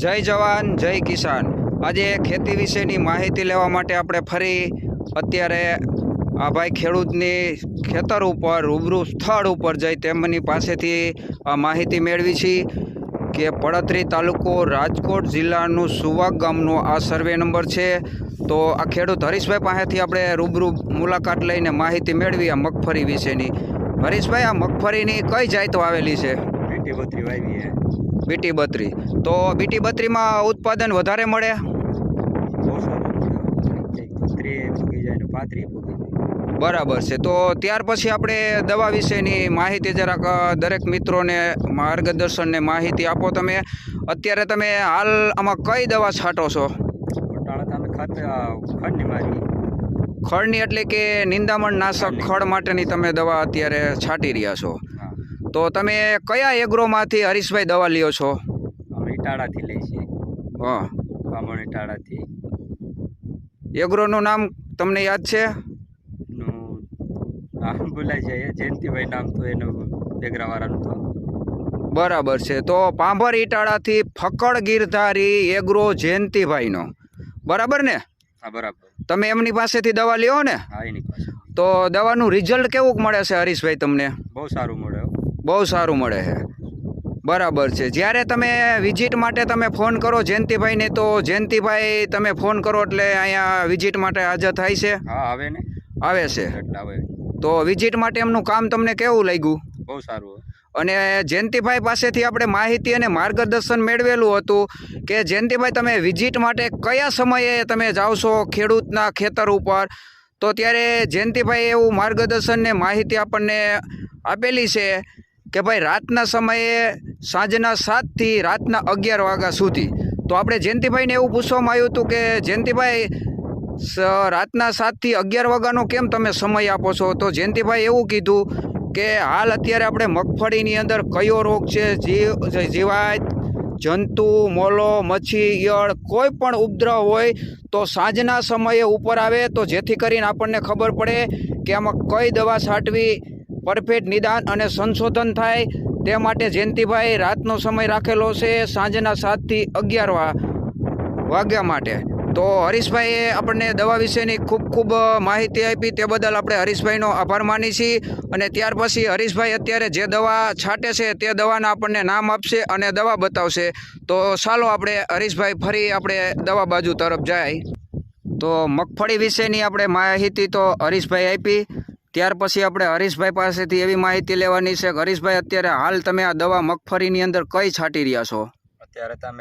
જય જવાન, જય કિસાન. આજે ખેતી વિશેની માહિતી લેવા માટે આપણે ફરી અત્યારે આ ભાઈ ખેડૂતની ખેતર ઉપર, રૂબરૂ સ્થળ ઉપર જઈ તેમની પાસેથી આ માહિતી મેળવી છે કે પડતરી તાલુકો રાજકોટ જિલ્લાનું સુવાગ ગામનો આ સર્વે નંબર છે. તો આ ખેડૂત હરીશભાઈ પાસેથી આપણે રૂબરૂ મુલાકાત લઈને માહિતી મેળવી આ મગફળી વિશેની. હરીશભાઈ, આ મગફળીની કઈ જાતો આવેલી છે? પેટી બત્રી વાવી છે બીટી બત્રી. તો બીટી બત્રીમાં ઉત્પાદન વધારે મળે? બરાબર છે. તો ત્યાર પછી આપણે દવા વિશેની માહિતી જરાક દરેક મિત્રોને માર્ગદર્શનને માહિતી આપો તમે. અત્યારે તમે હાલ આમાં કઈ દવા છાંટો છો? ખડની એટલે કે નિંદામણ નાશક ખળ માટેની તમે દવા અત્યારે છાંટી રહ્યા છો. તો તમે કયા એગ્રોમાંથી હરીશભાઈ દવા લ્યો છો? અમે ઇટાળાથી લઈ છીએ. હા. બામણ ઇટાળાથી. એગ્રોનું નામ તમને યાદ છે? નામ ભૂલાઈ જાય. જયંતિભાઈ નામ તો એનું એગ્રાવાળાનું તો. બરાબર છે. તો પાંભર ઈટાળાથી ફકડ ગીરધારી એગ્રો જયંતિભાઈનો. બરાબર ને? હા બરાબર. તમે એમની પાસેથી દવા લ્યો ને? હા એની પાસે તો દવાનું રિઝલ્ટ કેવું મળે છે હરીશભાઈ તમને? બહુ સારું મળે. બહુ સારું મળે છે. બરાબર છે. જ્યારે તમે વિઝિટ માટે તમે ફોન કરો જયંતિભાઈને તો જયંતિભાઈ તમે ફોન કરો એટલે અહીંયા વિઝિટ માટે હાજર થાય છે? હા આવે ને. આવે છે. તો વિઝિટ માટે એમનું કામ તમને કેવું લાગ્યું? બહુ સારું. અને જયંતિભાઈ પાસેથી આપણે માહિતી અને માર્ગદર્શન મેળવેલું હતું કે જયંતિભાઈ તમે વિઝિટ માટે કયા સમયે તમે જાઓ છો ખેડૂતના ખેતર ઉપર? તો ત્યારે જયંતિભાઈ એવું માર્ગદર્શન ને માહિતી આપણને આપેલી છે કે ભાઈ રાતના સમયે સાંજના સાતથી રાતના અગિયાર વાગ્યા સુધી. તો આપણે જયંતિભાઈને એવું પૂછવામાં આવ્યું હતું કે, જયંતિભાઈ રાતના સાતથી અગિયાર વાગ્યાનો કેમ તમે સમય આપો છો? તો જયંતિભાઈ એવું કીધું કે, હાલ અત્યારે આપણે મગફળીની અંદર કયો રોગ છે? જીવ, જીવાત, જંતુ, મોલો, મચ્છી, ઈયળ, કોઈ પણ ઉપદ્રવ હોય તો સાંજના સમયે ઉપર આવે તો જેથી કરીને આપણને ખબર પડે કે આમાં કઈ દવા છાંટવી પરફેક્ટ નિદાન અને સંશોધન થાય તે માટે જયંતિભાઈ રાતનો સમય રાખેલો છે સાંજના સાતથી અગિયાર વાગ્યા માટે. તો હરીશભાઈએ આપણને દવા વિશેની ખૂબ ખૂબ માહિતી આપી તે બદલ આપણે હરીશભાઈનો આભાર માની છીએ અને ત્યાર પછી હરીશભાઈ અત્યારે જે દવા છાંટે છે તે દવાના આપણને નામ આપશે અને દવા બતાવશે. તો ચાલો આપણે હરીશભાઈ ફરી આપણે દવા બાજુ તરફ જાય. તો મગફળી વિશેની આપણે માહિતી તો હરીશભાઈ આપી. ત્યાર પછી આપણે હરીશભાઈ પાસેથી એવી માહિતી લેવાની છે કે હરીશભાઈ, અત્યારે હાલ તમે આ દવા મગફળીની અંદર કઈ છાંટી રહ્યા છો? અત્યારે તમે